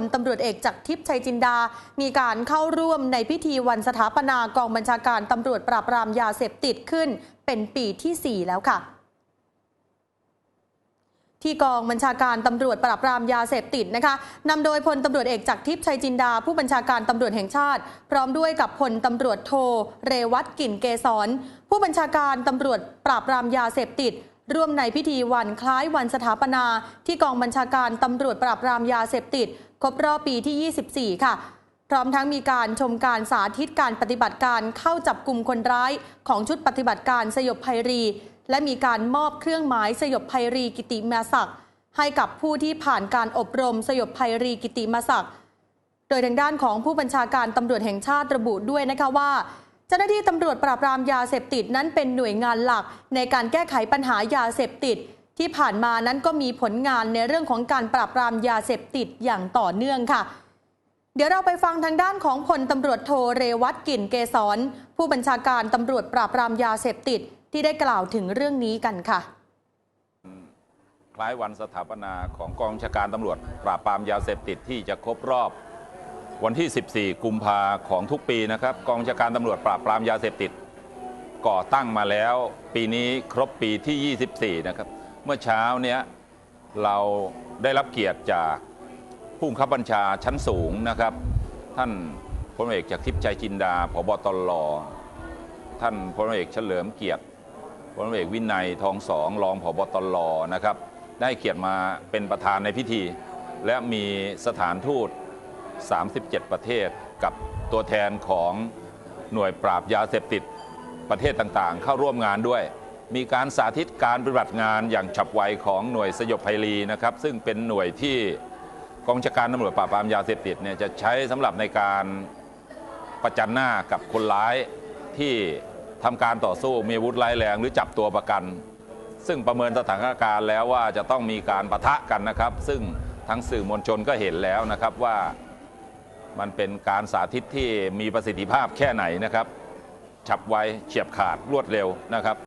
ลตำรวจเอกจักรทิพย์ชัยจินดา มีการเข้าร่วมในพิธีวันสถาปนากองบัญชาการตำรวจปราบปรามยาเสพติดขึ้น เป็นปีที่ 4 แล้วค่ะที่กองบัญชาการตำรวจปราบปรามยาเสพติดนะคะนำโดยพลตำรวจเอกจักรทิพย์ชัยจินดา ผู้บัญชาการตำรวจแห่งชาติ พร้อมด้วยกับพลตำรวจโท เรวัตกลิ่นเกษรผู้บัญชาการตำรวจปราบปรามยาเสพติด ร่วมในพิธีวันคล้ายวันสถาปนา ที่กองบัญชาการตำรวจปราบปรามยาเสพติด ครบรอบปีที่ 24 ค่ะ พร้อมทั้งมีการชมการสาธิตการปฏิบัติการเข้าจับกลุ่มคนร้าย ของชุดปฏิบัติการสยบภัยรี และมีการมอบเครื่องหมายสยบภัยรีกิติมาศักดิ์ให้กับผู้ที่ผ่านการอบรมสยบภัยรีกิติมาศักดิ์โดยทางด้านของผู้บัญชาการตำรวจแห่งชาติระบุด้วยนะคะว่า จ้าหน้าที่ตำรวจปราบปรามยาเสพติดนั้นเป็นหน่วยงานหลัก ในการแก้ไขปัญหายาเสพติด ที่ผ่านมานั้นก็มีผลงานในเรื่องของการปราบปรามยาเสพติดอย่างต่อเนื่องค่ะ เดี๋ยวเราไปฟังทางด้านของพลตำรวจโทเรวัตกิ่นเกษรผู้บัญชาการตำรวจปราบปรามยาเสพติดที่ได้กล่าวถึงเรื่องนี้กันค่ะ คล้ายวันสถาปนาของกองบัญชาการตำรวจปราบปรามยาเสพติดที่จะครบรอบ วันที่ 14 กุมภาของทุกปีนะครับ กองบัญชาการตำรวจปราบปรามยาเสพติด ก่อตั้งมาแล้ว ปีนี้ครบปีที่ 24 นะครับ เมื่อเช้าเนี้ยเราได้รับเกียรติจากผู้บังคับบัญชาชั้นสูงนะครับ ท่านพลเอกจากทิพย์ใจจินดาผบตรท่านพลเอกเฉลิมเกียรติพลเอกวินัยทองสองรองผบตรนะครับ ได้เกียรติมาเป็นประธานในพิธี และมีสถานทูต 37 ประเทศกับตัวแทนของหน่วยปราบยาเสพติดประเทศต่างๆ เข้าร่วมงานด้วย มีการสาธิตการปฏิบัติงานอย่างฉับไวของหน่วยสยบภัยรีนะครับ ซึ่งเป็นหน่วยที่กองชาการตำรวจปราบปรามยาเสพติดเนี่ยจะใช้สำหรับในการประจันหน้ากับคนร้ายที่ทำการต่อสู้มีอาวุธร้ายแรงหรือจับตัวประกัน ซึ่งประเมินสถานการณ์แล้วว่าจะต้องมีการปะทะกันนะครับ ซึ่งทั้งสื่อมวลชนก็เห็นแล้วนะครับว่า มันเป็นการสาธิตที่มีประสิทธิภาพแค่ไหนนะครับ ฉับไวเฉียบขาดรวดเร็วนะครับ